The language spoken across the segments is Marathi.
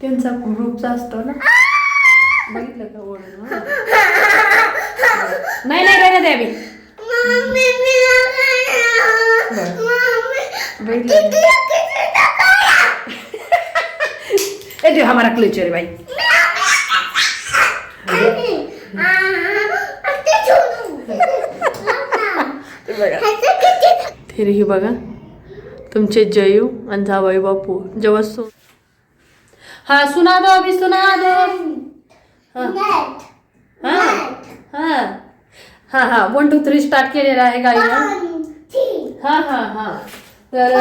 त्यांचा ग्रुपचा असतो ना बघितलं का हा? नाही नाही काय बघितलं देव हमारा क्लिचर है भाई फिर ही बघा तुमचे जयू आणि जावाई बापू जेव्हा सु हा सुना दो अभी सुना दो। हा. हा? हा. हा हा. वन टू थ्री स्टार्ट केलेला आहे गाईनं हा हा हा. तर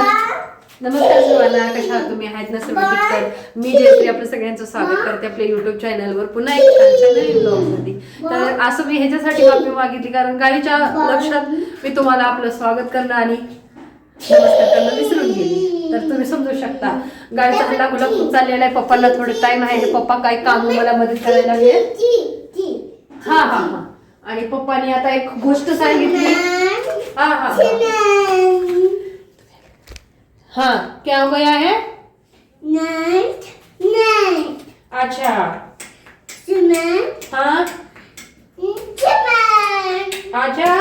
नमस्कार सर्वांना कशा आहात तुम्ही? आहेत ना सर्व तर मी जयश्री आपलं सगळ्यांचं स्वागत करते आपल्या युट्यूब चॅनलवर पुन्हा एक छानशा नवीन तर असं मी ह्याच्यासाठी माफी मागितली कारण गाईच्या लक्षात मी तुम्हाला आपलं स्वागत करणं आणि नमस्कार करणं विसरून गेली. तर तुम्ही समजू शकता. गाडीचा हल्ला गुला खूप चाललेला आहे पप्पाला थोडं टाइम आहे. पप्पा काय काम मला मदत करायला हा हा हा. आणि पप्पानी आता एक गोष्ट सांगितली. हा हा हा. हाँ क्या हो? गया है अच्छा. हाँ? अच्छा.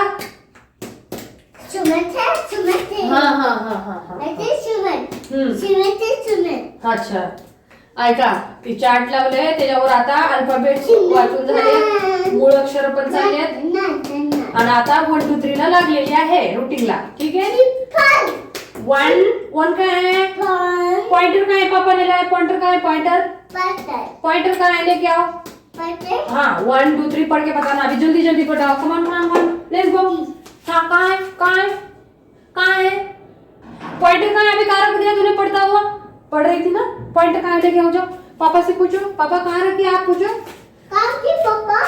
हाँ हाँ हाँ हाँ हाँ. हम्म. अच्छा. ऐका ती चार्ट लावले त्याच्यावर आता अल्फाबेट वाचून झाले. मूळ अक्षर पण झालेत आणि आता वन टू थ्री ला लागलेली आहे रुटीनला ठीक आहे? वन वन काय आहे? पॉइंटर काय आहे पापा नेला है पॉइंटर काय है पॉइंटर पॉइंटर काय है लेके आओ हाँ वन टू थ्री पढ़ के बताना अभी जल्दी जल्दी पढ़ाओ कमान कमान कमान लेट्स गो हाँ कहाँ है कहाँ है कहाँ है पॉइंटर कहाँ है? अभी कहाँ रख दिया तूने? पढ़ता हुआ। पढ़ रही थी ना? पॉइंटर कहाँ है? लेके आओ जाओ। पापा से पूछो। पापा कहाँ रखी आप पूछो। पापा?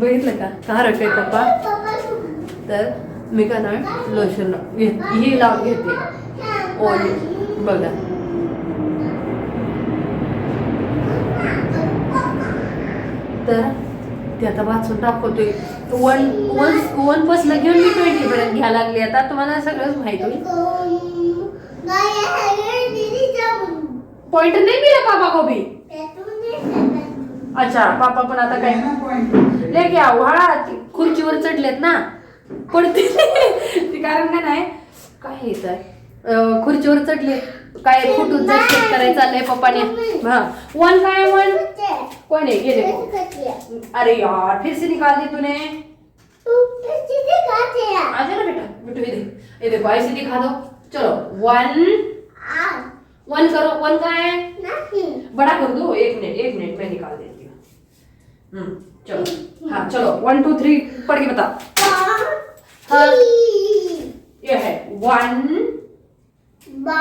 बघितलं का कहाँ रखे पप्पा तर मी का ना लोशन ही लावून घेते ओली बघा तर ते आता वाचून दाखवतोय. वन वन वन पासला घेऊन मी ट्वेंटी पर्यंत घ्यायला लागली आता. तुम्हाला सगळंच माहीत होईल. पॉइंट नाही मिळा बाबा कोबी अच्छा पापा पण आता काय? ले घ्या हा खुर्चीवर चढलेत ना. पडते कारण काय नाही? काय येत आहे खुर्चीवर चढले काय फुटून चेक करायचं चाललंय पप्पाने. हा. वन काय वन कोण आहे? गेले अरे यार फिर से निकाल दी तूने आजा ना बेटा बेटू ये देखो ऐसे दिखा दो. चलो वन वन करो. वन का है बड़ा कर दो. एक मिनट एक मिनट में निकाल देती हूँ. हम्म, चलो. हाँ चलो. वन टू थ्री पढ़ के बता. हाँ. ये है. One two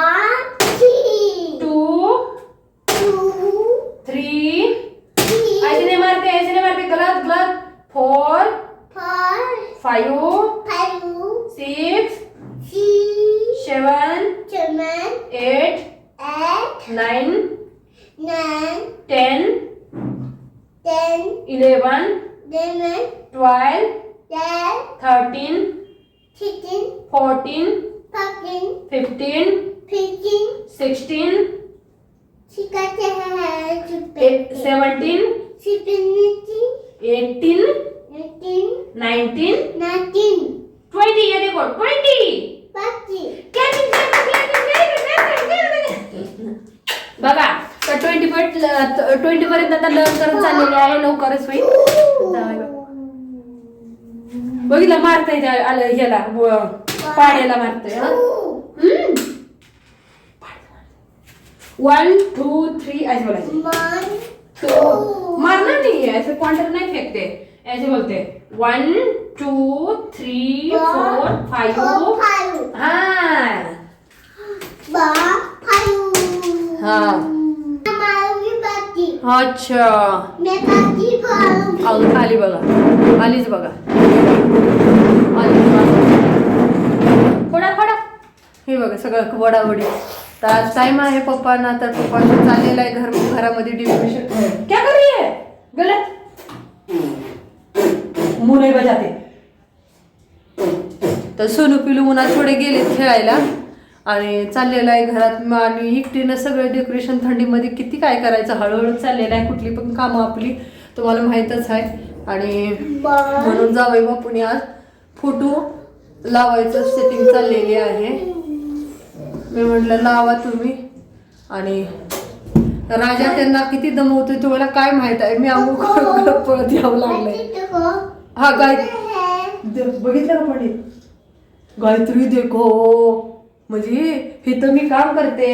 five, five, six, six, seven, seven, eight, eight, nine, nine, ten, ten, eleven, eleven, twelve, twelve, thirteen, thirteen, fourteen, fourteen, fifteen, fifteen, sixteen. सिखाते हैं सेवनटीन एटीन नाइनटीन ट्वेंटी ये देखो ट्वेंटी बघा तर ट्वेंटी पॉईंट ट्वेंटी पर्यंत आता लर्न करत चाललेले आहे लवकरच होईल. बघितलं मारताय त्या आलं ह्याला पाण्याला मारतोय वन टू थ्री ऐसे बोलायचे. तो मारना नहीं है ऐसे पॉइंटर नहीं फेंकते. ऐसे बोलते one two three four five हाँ। हाँ। अच्छा। आली आली बघा आलीच बघा फोडा फोडा। हे बघा सगळं वडावडी. तर आज टाइम आहे पप्पांना तर पप्पांचं चाललेलं आहे घर घरामध्ये डिस्कशन क्या कर रही है? गलत नहीं बजाते. तर सोनू पिलू उन्हात थोडे गेलेत खेळायला आणि चाललेलं आहे घरात. म- आणि एकटीनं सगळं डेकोरेशन थंडीमध्ये किती काय करायचं? हळूहळू चाललेलं आहे कुठली पण कामं आपली. तुम्हाला माहीतच आहे. आणि म्हणून जावई बापूने आज फोटो लावायचं सेटिंग चाललेली आहे. मी म्हटलं लावा तुम्ही. आणि राजा त्यांना किती दमवतोय तुम्हाला काय माहीत आहे? मी करत पळत यावं लागलंय. हा गाय. बघितलं का पंडित गायत्री देखो. म्हणजे हे तर मी काम करते.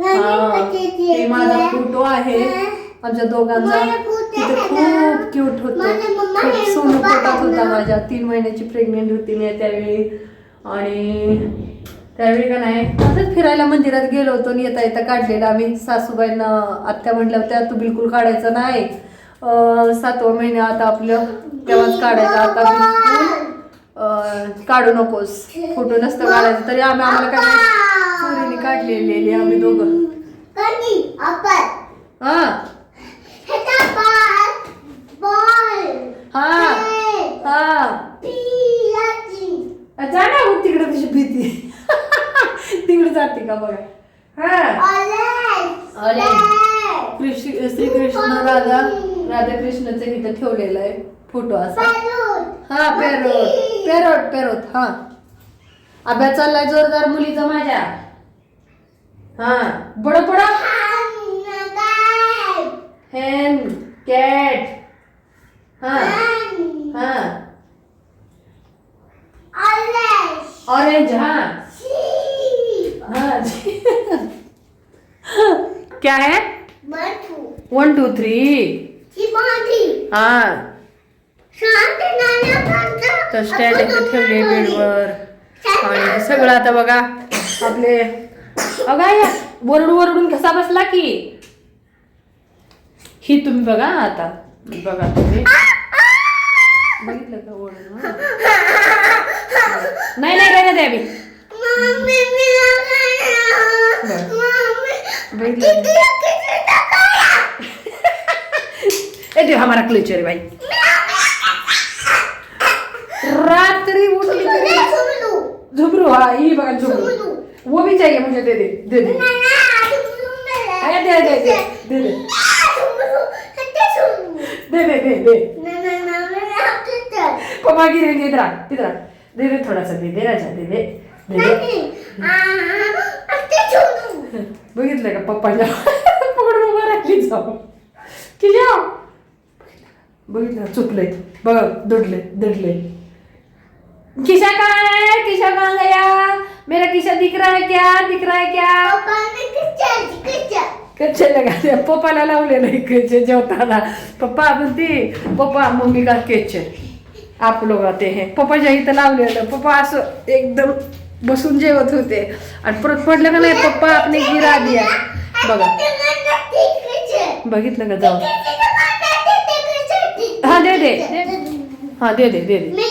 हा, हे माझा फोटो आहे. आमच्या दोघांचा. तिथे. खूप क्यूट होतो. सोनं पोटात होता. माझ्या. तीन महिन्याची प्रेग्नेंट होती मी त्यावेळी. आणि त्यावेळी का नाही असंच फिरायला मंदिरात गेलो होतो आणि येता येता काढलेला. आम्ही सासूबाईंना आत्या म्हटल्या होत्या तू बिलकुल काढायचं नाही. सातवा महिना आता आपलं तेव्हाच काढायचं. आता बिलकुल काढू नकोस. फोटो नसतं काढायचं. तरी आम्ही आम्हाला काय चोरीने काढलेली आम्ही दोघं. हा. हा हा जा ना मग तिकडे कशी भीती का बघा हा. कृष्ण श्रीकृष्ण राधा राधा कृष्णाचं इथं ठेवलेलं आहे फोटो असा. हा पेरोट. पेरोट पेरोट हा. अभ्यास चाललाय जोरदार मुलीचा माझ्या. हा. बड बड हेन कॅट. हा. हा. ऑरेंज हाँ क्या है वन टू थ्री हाँ. तर स्टँड इथे ठेवले बेडवर. आणि सगळं आता बघा आपले अगा या वरडून वरडून कसा बसला की. ही तुम्ही बघा आता. बघा तुम्ही. बघितलं का ओरडून? नाही नाही द्यावी हमारा क्लेचर है भाई। रात्रि उठली तरी झुमरू हाँ ये बघा झुमरू वो भी चाहिए मुझे, दे दे दे दे। अरे, दे दे दे दे दे। दे दे दे दे। इधर आ इधर आ। दे दे थोड़ा सा, दे दे, राजा, दे दे दे दे। बघितलं का पप्पाच्या? पकडून उभं राहिली जाऊ की जाऊ बघितलं चुकलंय. बघ दुडले दुडले किशा कहाँ है किशा कहाँ गया मेरा किशा दिख रहा है क्या? दिख रहा है क्या? कच्चे लगा पप्पाला लावलेलं आहे कच्चे जेवताना. पप्पा म्हणते पप्पा मम्मी का केचे आप लोग आते हैं. पप्पाच्या इथं लावलेलं पप्पा असं एकदम बसून जेवत होते. आणि परत पडलं का नाही पप्पा आपने गिरा दिया. बघा. बघितलं का जाऊ? हा दे दे. हा दे दे दे दे.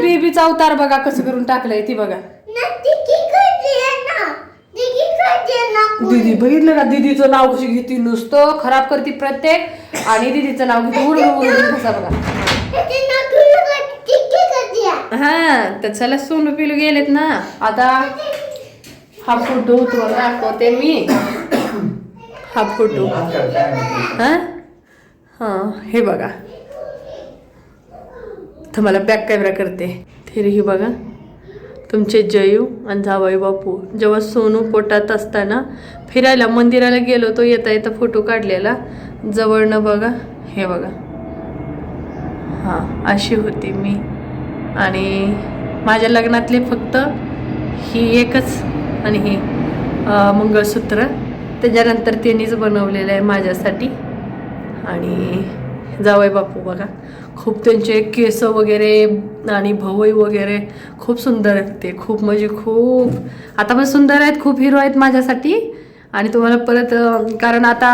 बेबीचा अवतार बघा कसं करून टाकलंय ती बघा. दीदी बघितलं का? दीदीचं नाव कशी घेते नुसतं खराब करते प्रत्येक. आणि दीदीचं नाव घेते उडून उडून कसा बघा ते ना तुला का टिकी करते हा तर चला सोनू पिलू गेलेत ना. आता हा फोटो तुम्हाला दाखवते मी. हा फोटो. हा? हा हे बघा. तुम्हाला बॅक कॅमेरा करते. थेरी ही बघा. तुमचे जयू आणि जावाई बापू. जेव्हा सोनू पोटात असताना फिरायला मंदिराला गेलो तो येता येता फोटो काढलेला. जवळनं बघा. हे बघा. हां अशी होती मी. आणि माझ्या लग्नातले फक्त ही एकच आणि ही मंगळसूत्र. त्याच्यानंतर त्यांनीच बनवलेलं आहे माझ्यासाठी. आणि जावई बापू बघा खूप त्यांचे केस वगैरे आणि भवई वगैरे खूप सुंदर आहेत ते खूप म्हणजे खूप आता पण सुंदर आहेत खूप हिरो आहेत माझ्यासाठी. आणि तुम्हाला परत कारण आता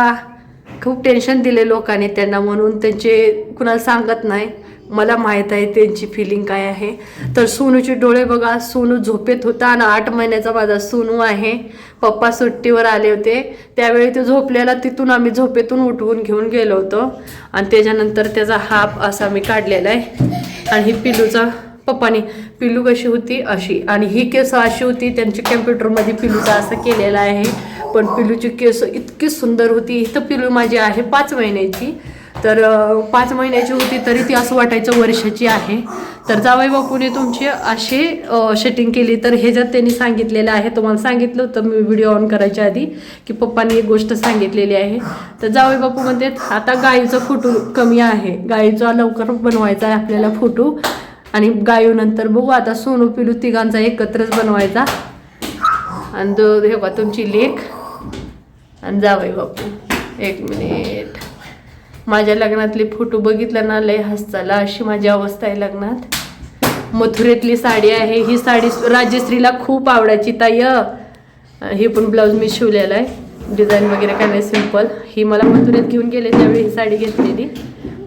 खूप टेन्शन दिले लोकांनी त्यांना म्हणून त्यांचे कुणाला सांगत नाही. मला माहीत आहे त्यांची फिलिंग काय आहे. तर सोनूचे डोळे बघा सोनू झोपेत होता आणि आठ महिन्याचा माझा सोनू आहे. पप्पा सुट्टीवर आले होते. त्यावेळी तो झोपलेला तिथून आम्ही झोपेतून उठवून घेऊन गेलो होतो. आणि त्याच्यानंतर त्याचा हाप असा मी काढलेला आहे. आणि ही पिल्लूचा पप्पानी पिल्लू कशी होती? अशी. आणि ही केस अशी होती त्यांची कॅम्प्युटरमध्ये पिलूचा असं केलेला आहे. पण पिल्लूची केस इतकी सुंदर होती. इथं पिलू माझी आहे पाच महिन्याची. तर पाच महिन्याची होती तरी ती असं वाटायचं वर्षाची आहे. तर जावई बापूने तुमची अशी शेटिंग केली. तर हे ज्यात त्यांनी सांगितलेलं आहे तुम्हाला सांगितलं होतं मी व्हिडिओ ऑन करायच्या आधी की पप्पांनी एक गोष्ट सांगितलेली आहे. तर जावई बापू म्हणते आता गायीचं फोटो कमी आहे. गाईचा लवकर बनवायचा आहे आपल्याला फोटो. आणि गायूनंतर बघू आता सोनू पिलू तिघांचा एकत्रच बनवायचा. आणि तो हे बा तुमची लेख. आणि जावई बापू एक मिनिट माझ्या लग्नातले फोटो बघितलं ना लय हसताला अशी माझी अवस्था आहे लग्नात. मथुरेतली साडी आहे ही साडी राजश्रीला खूप आवडायची ताय हे. पण ब्लाऊज मी शिवलेला आहे. डिझाईन वगैरे काय नाही सिंपल ही मला मथुरेत घेऊन गेले त्यावेळी ही साडी घेतलेली.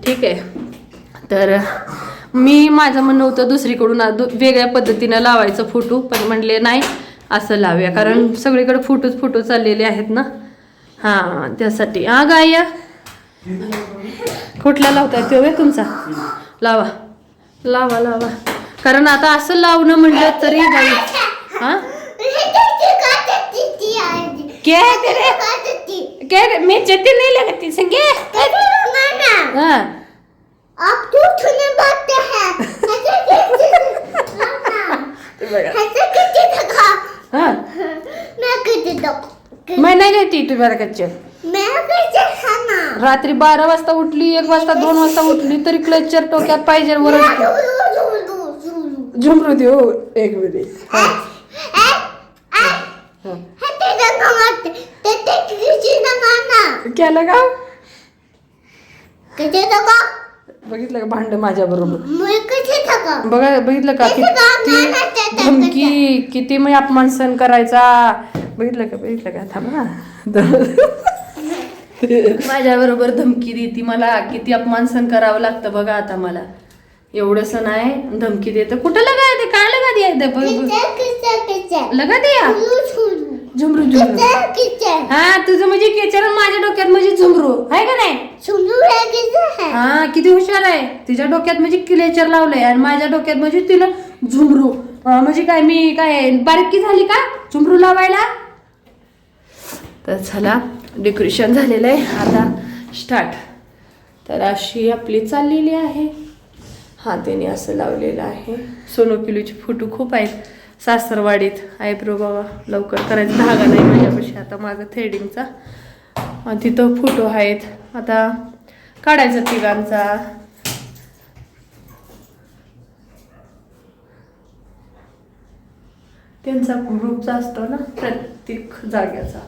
ठीक आहे. तर मी माझं म्हणणं होतं दुसरीकडून वेगळ्या पद्धतीनं लावायचं फोटो पण म्हणले नाही असं लावूया. कारण सगळीकडे फोटोच फोटो चाललेले आहेत ना. हां त्यासाठी. हा गाया. कुठला लावताय तो वे तुमचा? लावा. लावा लावा. कारण आता असं लावणं म्हटलं तरी बाई हा? क्या तेरे क्या रे? मैं जती नहीं लगती संगे हाँ. आप झूठ नहीं बोलते हैं हाँ मैं नहीं लेती कच्चे. रात्री बारा वाजता उठली एक वाजता दोन वाजता उठली तरी क्लचर टोक्यात पाहिजे वर झुमरू देऊ एक मिनिट. हा. हा. केलं का? बघितलं का भांड माझ्या बरोबर बघा बघितलं का किती धमकी किती मग अपमान सहन करायचा? बघितलं का बघितलं का? थांबा. माझ्या बरोबर धमकी देती मला किती अपमान सहन करावं लागतं बघा आता मला. एवढंच नाही धमकी देतं. कुठं लगा ते? काय लगा द्या लगा द्या? झुमरू झुमरू. हा तुझं म्हणजे केचर माझ्या डोक्यात म्हणजे झुमरू. आहे का नाही? हा. किती हुशार आहे. तिच्या डोक्यात म्हणजे क्लेचर लावलंय आणि माझ्या डोक्यात म्हणजे तिला झुमरू. म्हणजे काय मी काय बारकी झाली का? झुमरू लावायला? तर चला. डेकोरेशन झालेलं आहे. आता स्टार्ट तर अशी आपली चाललेली आहे. हा त्याने असं लावलेलं आहे. सोनो पिलूचे फोटो खूप आहेत. सासरवाडीत. आयब्रो बाबा लवकर करायचा. धागा नाही माझ्यापाशी. आता माझा थ्रेडिंगचा. तिथं फोटो आहेत. आता काढायचा तिघांचा. त्यांचा ग्रुपचा असतो ना प्रत्येक जाग्याचा.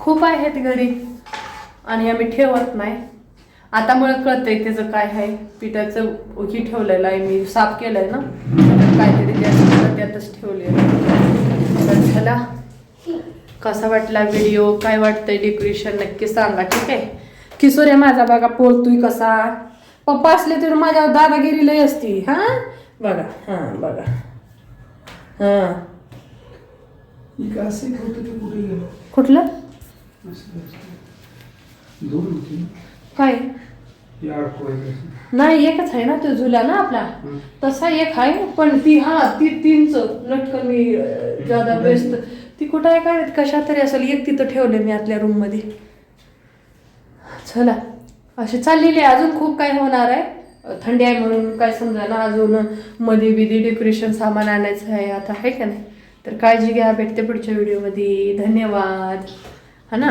खूप आहेत घरी. आणि आम्ही ठेवत नाही. आता मला कळतंय त्याचं काय आहे. पिठाचं ही ठेवलेलं आहे. मी साफ केलंय ना. काहीतरी त्यात त्यातच ठेवलेलं तर चला. कसा वाटला व्हिडिओ काय वाटतंय डेकोरेशन नक्की सांगा ठीक आहे? किशोर आहे माझा. बघा पोळतोय कसा. पप्पा असले तर माझ्या दादागिरी लय असती. हा? बघा. हा बघा. हा. कुठलं. दोन होते ना. काय. नाही एकच आहे ना तो झुला ना आपला. तसा एक आहे पण ती हा ती तीनच लटकन मी अं, ज्यादा बेस्ट ती कुठं आहे काय कशा तरी असेल एक तिथं ठेवले मी आतल्या रूममध्ये. चला. अशी चाललेली आहे. अजून खूप काय होणार आहे? थंडी आहे म्हणून काय समजा ना अजून मध्ये बिधी डेकोरेशन सामान आणायचं आहे. आता आहे का नाही? तर काळजी घ्या. भेटते पुढच्या व्हिडिओमध्ये धन्यवाद. हा ना